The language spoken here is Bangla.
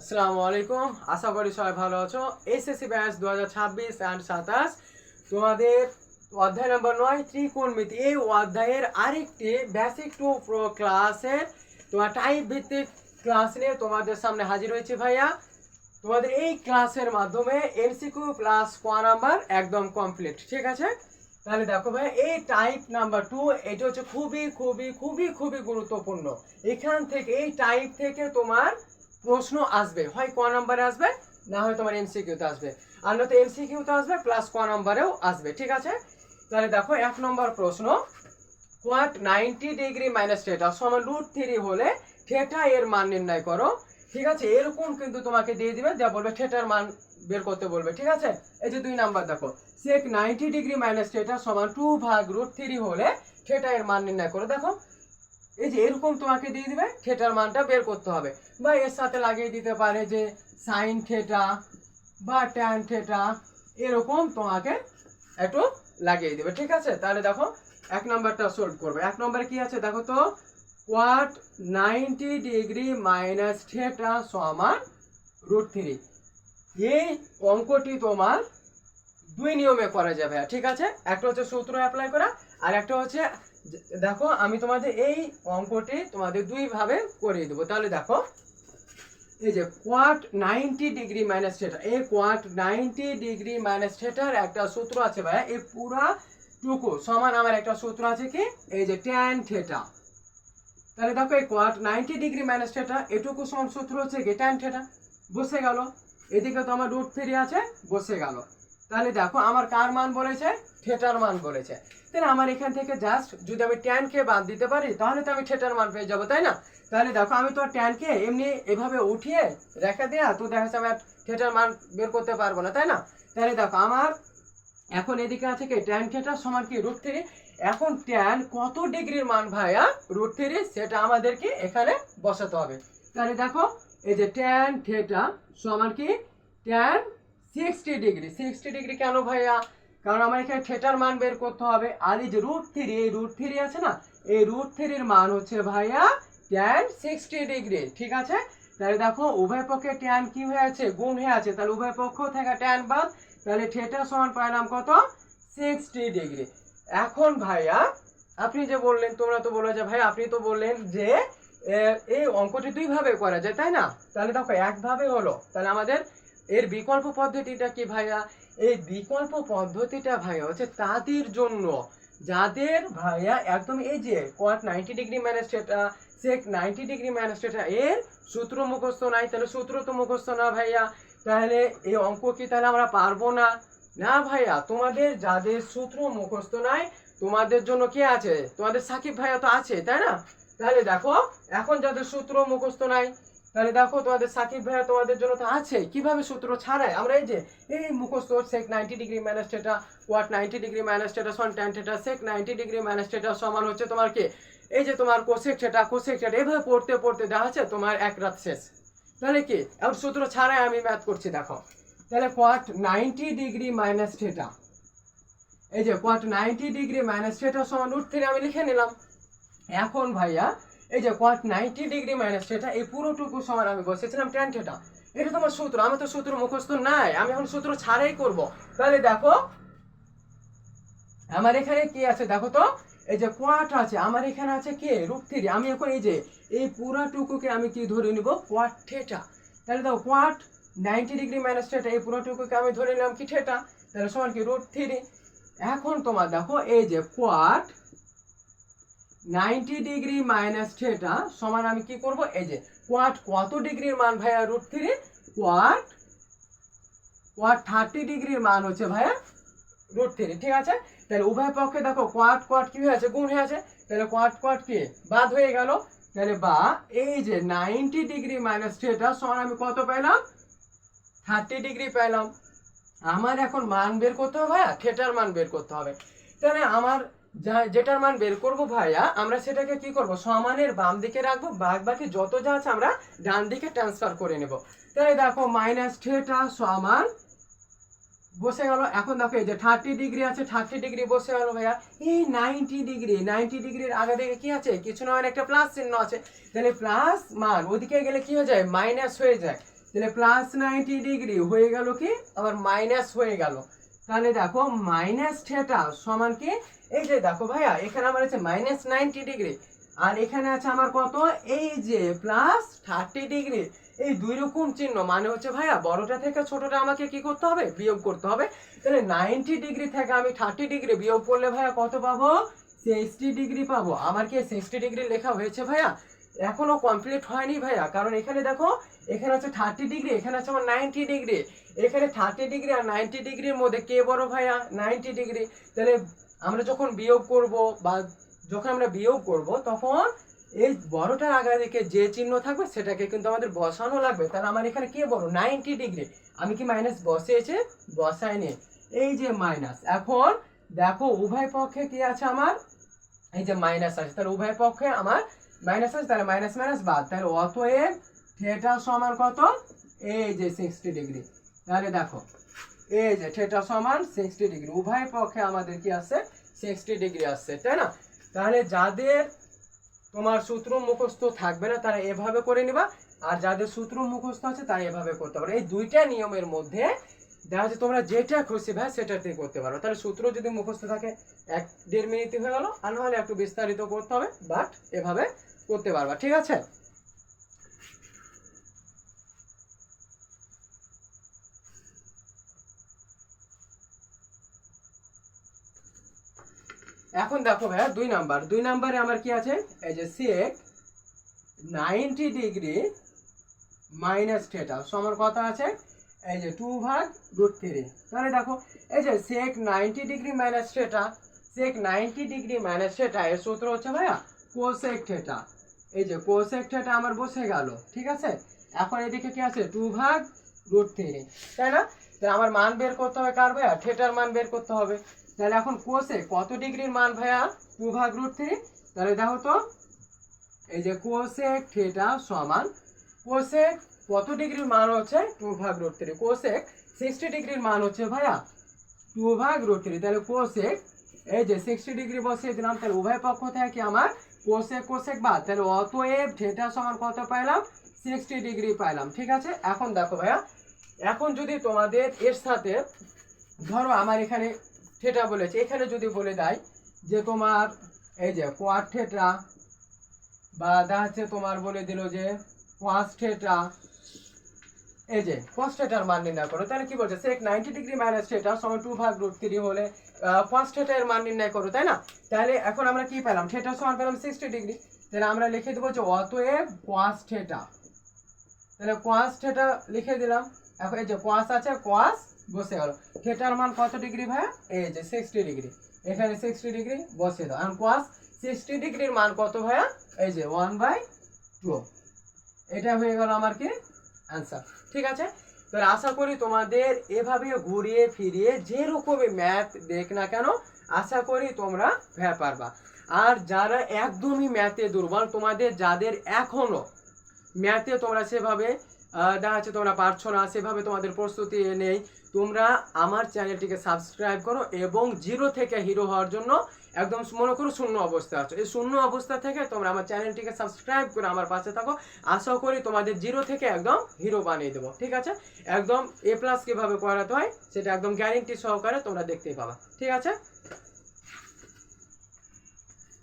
আসসালামু আলাইকুম। আশা করি সবাই ভালো আছো। এসএসসি ব্যাচ দু হাজার ছাব্বিশ অ্যান্ড সাতাশ। তোমাদের অধ্যায় নম্বর নয় ত্রিকোণ ত্রিকোণমিতি। এই অধ্যায়ের আরেকটি বেসিক টু প্রো ক্লাসের তোমার টাইপ ভিত্তিক ক্লাস নিয়ে তোমাদের সামনে হাজির হয়েছে ভাইয়া। তোমাদের এই ক্লাসের মাধ্যমে এমসিকিউ প্লাস ক নাম্বার একদম কমপ্লিট ঠিক আছে? তাহলে দেখো ভাই এই টাইপ নাম্বার টু এটা হচ্ছে খুবই খুবই খুবই খুবই গুরুত্বপূর্ণ। এখান থেকে, এই টাইপ থেকে তোমার প্রশ্ন আসবে। হয় ক নাম্বারে আসবে, না হয় তোমার এমসিকিউতে আসবে। আর নয়তো এমসিকিউতে আসবে প্লাস ক নাম্বারেও আসবে, ঠিক আছে? তাহলে দেখো, এক নম্বর প্রশ্ন cot ninety degree minus theta সমান রুট থ্রি হলে থিয়েটা এর মান নির্ণয় করো। ঠিক আছে? এরকম কিন্তু তোমাকে দিয়ে দিবে, যা বলবে থিয়েটার মান বের করতে বলবে, ঠিক আছে? এই যে দুই নাম্বার দেখো sec ninety degree minus theta সমান টু ভাগ রুট থ্রি হলে থিয়েটা এর মান নির্ণয় করো। দেখো এই যে এরকম তোমাকে দিয়ে দিবে, থিয়েটার মানটা বের করতে হবে। বা এর সাথে লাগিয়ে দিতে পারে যে সাইন থিয়েটা বা ট্যান থিয়েটা এরকম তোমাকে একটু লাগিয়ে দিবে। ঠিক আছে? তাহলে দেখো, এক নম্বরটা সলভ করবে। এক নম্বরে কি আছে দেখো তো? Cot ninety degree minus theta সমান রুট থ্রি এই অঙ্কটি তোমার দুই নিয়মে করা যাবে ঠিক আছে? একটা হচ্ছে সূত্র অ্যাপ্লাই করা, আর একটা হচ্ছে দেখো, আমি তোমাদের এই অঙ্কটি তোমাদের দুই ভাবে করিয়ে দেবো। তাহলে দেখো, এই যে cot ninety degree minus theta এই cot ninety degree minus theta একটা সূত্র আছে ভাই এই পুরা টুকু সমান আমার একটা সূত্র আছে কি? এই যে ট্যান থিয়েটা তাহলে দেখো, এই cot ninety degree minus theta এটুকু সমান সূত্র হচ্ছে কি? ট্যান থিয়েটা বসে গেল। এদিকে তো আমার রুট থ্রি আছে, বসে গেল। তাহলে দেখো, আমার কার মান বলেছে? থিয়েটার মান বলেছে। তাহলে আমার এখান থেকে জাস্ট যদি আমি ট্যানকে বাদ দিতে পারি, তাহলে তো আমি থিয়েটার মান পেয়ে যাব, তাই না? তাহলে দেখো, আমি তো ট্যানকে এমনি এভাবে উঠিয়ে রেখে দেয়া, তো দেখা যাচ্ছে আমি আর থিয়েটার মান বের করতে পারব না, তাই না? তাহলে দেখো, আমার এখন এদিকে আছে কি ট্যান থিয়েটার সমান কি রুট থ্রি এখন ট্যান কত ডিগ্রির মান ভাইয়া? রুট থ্রি সেটা আমাদেরকে এখানে বসাতে হবে। তাহলে দেখো, এই যে ট্যান থিয়েটা সমান কি tan sixty degree sixty degree কেন ভাইয়া? কারণ আমার এখানে থিয়েটার মান বের করতে হবে। আর এই যে রুট থ্রি এই রুট থ্রি আছে না? এই রুট থ্রির মান হচ্ছে ভাইয়া ট্যান সিক্সটি ডিগ্রি ঠিক আছে? তাহলে দেখো, উভয় পক্ষে ট্যান কি হয়ে আছে? গুণ হয়ে আছে। তাহলে উভয় পক্ষ থেকে ট্যান বাদ, তাহলে থিয়েটার সমান পাইলাম কত? সিক্সটি ডিগ্রি এখন ভাইয়া, আপনি যে বললেন, তোমরা তো বলে যে ভাই আপনি তো বললেন যে এই অঙ্কটি দুইভাবে করা যায়, তাই না? তাহলে দেখো, একভাবে হলো। তাহলে আমাদের এর বিকল্প পদ্ধতিটা কি ভাইয়া? এই বিকল্প পদ্ধতিটা ভাইয়া হচ্ছে তাদের জন্য। যাদের ভাইয়া একদম এই যে কোয়াট নাইনটি ডিগ্রি মাইনাস সেটা সেক নাইনটি ডিগ্রি মাইনাস এর সূত্র মুখস্থ নাই, তাহলে সূত্র তো মুখস্থ না ভাইয়া। তাহলে এই অঙ্ক কি তাহলে আমরা পারব না? না ভাইয়া, তোমাদের যাদের সূত্র মুখস্থ নাই, তোমাদের জন্য কে আছে? তোমাদের সাকিব ভাইয়া তো আছে, তাই না? তাহলে দেখো, এখন যাদের সূত্র মুখস্থ নাই তাহলে দেখো, তোমাদের সাকিব ভাইয়া তোমাদের জন্য তো আছে। কীভাবে সূত্র ছাড়াই আমরা এই যে, এই মুখস্থ sec ninety degree minus theta cot ninety degree minus theta সমান tan theta sec ninety degree minus theta সমান হচ্ছে তোমার এই যে তোমার কোসেক সেটা কোসেক সেটা এভাবে পড়তে পড়তে দেখা যাচ্ছে তোমার এক রাত শেষ। তাহলে কি? এখন সূত্র ছাড়াই আমি ম্যাথ করছি, দেখো। তাহলে cot ninety degree minus theta এই যে cot ninety degree minus theta সমান থ্রি আমি লিখে নিলাম। এখন ভাইয়া এই যে cot ninety degree minus theta, এই পুরোটুকু সমান আমি বসেছিলাম ট্যান থিটা। এটা তোমার সূত্র আমি তো সূত্র মুখস্থ নাই, আমি এখন সূত্র ছাড়াই করব। তাহলে দেখো, আমার এখানে কি আছে দেখো তো? এই যে কোয়াট আছে, আমার এখানে আছে কে? রুট থ্রি আমি এখন এই যে, এই পুরাটুকুকে আমি কি ধরে নিব? কোয়াট থিটা তাহলে দেখো cot ninety degree minus theta, এই পুরোটুকুকে আমি ধরে নিলাম কি থিটা তাহলে সমান কি রুট থ্রি এখন তোমার দেখো, এই যে cot ninety degree minus theta সমান আমি কি করব? এই যে কোয়াট কত ডিগ্রির মান ভাইয়া? Root three cot cot thirty ডিগ্রির মান হচ্ছে ভাইয়া রুট থ্রি ঠিক আছে? তাহলে উভয় পক্ষে দেখো কোয়াট কোয়াট কি হয়ে আছে গুণ হয়ে আছে তাহলে কোয়াট কোয়াট কি? বাদ হয়ে গেল। তাহলে বা, এই যে নাইনটি ডিগ্রি মাইনাস থিটা সমান আমি কত পেলাম? থার্টি ডিগ্রি পেলাম। আমার এখন মান বের করতে হবে ভাইয়া? থিয়েটার মান বের করতে হবে। তাহলে আমার যা যেটার মান বের করব ভাইয়া, আমরা সেটাকে কি করব? সমানের বাম দিকে রাখব, বাদ বাকি যত যা আছে আমরা ডান দিকে ট্রান্সফার করে নেব। তাহলে দেখো মাইনাস থিয়েটা সমান বসে গেল। এখন দেখো, এই যে থার্টি ডিগ্রি আছে থার্টি ডিগ্রি বসে গেল ভাইয়া। এই নাইনটি ডিগ্রি নাইনটি ডিগ্রির আগে দিকে কি আছে? কিছু না একটা প্লাস চিহ্ন আছে। তাহলে প্লাস মান, ওদিকে গেলে কি হয়ে যায়? মাইনাস হয়ে যায়। তাহলে প্লাস নাইনটি ডিগ্রি হয়ে গেল কি? আবার মাইনাস হয়ে গেল। তাহলে দেখো মাইনাস থেটা সমান কি? এই যে দেখো ভাইয়া, এখানে আমার আছে মাইনাস নাইনটি ডিগ্রি আর এখানে আছে আমার কত? এই যে প্লাস থার্টি ডিগ্রি এই দুই রকম চিহ্ন। মানে হচ্ছে ভাইয়া, বড়টা থেকে ছোটটা আমাকে কি করতে হবে? বিয়োগ করতে হবে। তাহলে নাইনটি ডিগ্রি থেকে আমি থার্টি ডিগ্রি বিয়োগ করলে ভাইয়া কত পাবো? সিক্সটি ডিগ্রি পাবো। আমার কি সিক্সটি ডিগ্রি লেখা হয়েছে ভাইয়া? এখনও কমপ্লিট হয়নি ভাইয়া। কারণ এখানে দেখো, এখানে আছে থার্টি ডিগ্রি এখানে আছে আমার নাইনটি ডিগ্রি এখানে থার্টি ডিগ্রি আর নাইনটি ডিগ্রির মধ্যে কে বড় ভাইয়া? নাইনটি ডিগ্রি তাহলে আমরা যখন বিয়োগ করব বা যখন আমরা বিয়োগ করব, তখন এই বড়টার আগা দিকে যে চিহ্ন থাকবে, সেটাকে কিন্তু আমাদের বসানো লাগবে। তাহলে আমার এখানে কে বড়? Ninety degree. আমি কি মাইনাস বসিয়েছে? বসাইনি। এই যে মাইনাস এখন দেখো, উভয় পক্ষে কি আছে আমার? এই যে মাইনাস আছে। তাহলে উভয় পক্ষে আমার মাইনাস আছে, তাহলে মাইনাস মাইনাস বাদ। তাহলে অতএব থিয়েটার সমান কত? এই যে সিক্সটি ডিগ্রি তাহলে দেখো এই যে থিয়েটা সমান সিক্সটি ডিগ্রি উভয় পক্ষে আমাদের কি আছে? সিক্সটি ডিগ্রি আসছে তাই না? তাহলে যাদের তোমার সূত্র মুখস্থ থাকবে না, তারা এভাবে করে নিবা। আর যাদের সূত্র মুখস্থ আছে, তারা এভাবে করতে পারো। এই দুইটা নিয়মের মধ্যে দেখা যাচ্ছে তোমরা যেটা খুশি ভাই সেটাতে করতে পারো। তাহলে সূত্র যদি মুখস্থ থাকে, এক দেড় মিনিটই হয়ে গেল। আর নাহলে একটু বিস্তারিত করতে হবে বাট এভাবে করতে পারবা। ঠিক আছে? এখন দেখো ভাইয়া, দুই নাম্বার। দুই নাম্বারে আমার কি আছে? এই যে sec ninety degree minus theta সমান কথা আছে? এই যে টু ভাগ রুট থ্রি তাহলে দেখো, এই যে sec ninety degree minus theta sec ninety degree minus theta এর সূত্র হচ্ছে ভাইয়া কোসেক থিয়েটা এই যে কোসেক থিয়েটা আমার বসে গেল, ঠিক আছে? এখন এদিকে কি আছে? টু ভাগ রুট থ্রি তাই না? তাহলে আমার মান বের করতে হবে কার ভাইয়া? থিয়েটার মান বের করতে হবে। তাহলে এখন কোসে কত ডিগ্রির মান ভাইয়া? টু ভাগ রুট থ্রি তাহলে দেখো তো, এই যে কোসেক থিটা সমান কোসেক কত ডিগ্রির মান হচ্ছে? টু ভাগ রুট থ্রি কোসেক সিক্সটি ডিগ্রির মান হচ্ছে ভাইয়া টু ভাগ রুট থ্রি তাহলে কোসেক এই যে সিক্সটি ডিগ্রি বসিয়ে দিলাম, তাহলে উভয় পক্ষ থেকে আমার কোসেক কোসেক বাদ। তাহলে অতএব থিটা সমান কত পাইলাম? সিক্সটি ডিগ্রি পাইলাম। ঠিক আছে? এখন দেখো ভাইয়া, এখন যদি তোমাদের এর সাথে, ধরো আমার এখানে থেটা বলেছে। এখানে যদি বলে দেয় যে তোমার, এই যে কোয়ার থেটা বা দেখা যাচ্ছে তোমার বলে দিল যে কোয়াস এই যে কোয়াস থেটার মান নির্ণয় করো। তাহলে কি বলছে? Sec ninety degree minus theta সময় টু ভাগ রুট থ্রি হলে কোয়াস থেটা এর মান নির্ণয় করো, তাই না? তাহলে এখন আমরা কি পেলাম? থেটা সমান পেলাম সিক্সটি ডিগ্রি তাহলে আমরা লিখে দেবো যে অতএব কোয়াস থেটা তাহলে কোয়াস থেটা লিখে দিলাম। এখন এই যে কোয়াস আছে, কোয়াস বসে গেল। থেটার মান কত ডিগ্রি ভাইয়া এই যে সিক্সটি ডিগ্রি। এখানে সিক্সটি ডিগ্রি বসে দাও। আর কোয়াস সিক্সটি ডিগ্রির মান কত ভাইয়া? এই যে ওয়ান বাই টু এটা হয়ে গেল আমার কি? অ্যান্সার ঠিক আছে? তাহলে আশা করি তোমাদের এভাবে ঘুরিয়ে ফিরিয়ে যে রকমই ম্যাথ দেখ না কেন, আশা করি তোমরা ভ্যা পারবা। আর যারা একদমই ম্যাথে দুর্বল, তোমাদের যাদের এখনও ম্যাথে তোমরা সেভাবে দেখা যাচ্ছে তোমরা পারছ না, সেভাবে তোমাদের প্রস্তুতি নেই। তোমরা আমার চ্যানেলটিকে সাবস্ক্রাইব করো এবং জিরো থেকে হিরো হওয়ার জন্য একদম মনে করো শূন্য অবস্থা আছো। এই শূন্য অবস্থা থেকে তোমরা আমার চ্যানেলটিকে সাবস্ক্রাইব করে আমার পাশে থাকো। আশা করি তোমাদের জিরো থেকে একদম হিরো বানিয়ে দেবো, ঠিক আছে? একদম এ প্লাস কীভাবে করাতে হয়, সেটা একদম গ্যারেন্টি সহকারে তোমরা দেখতেই পাবা, ঠিক আছে?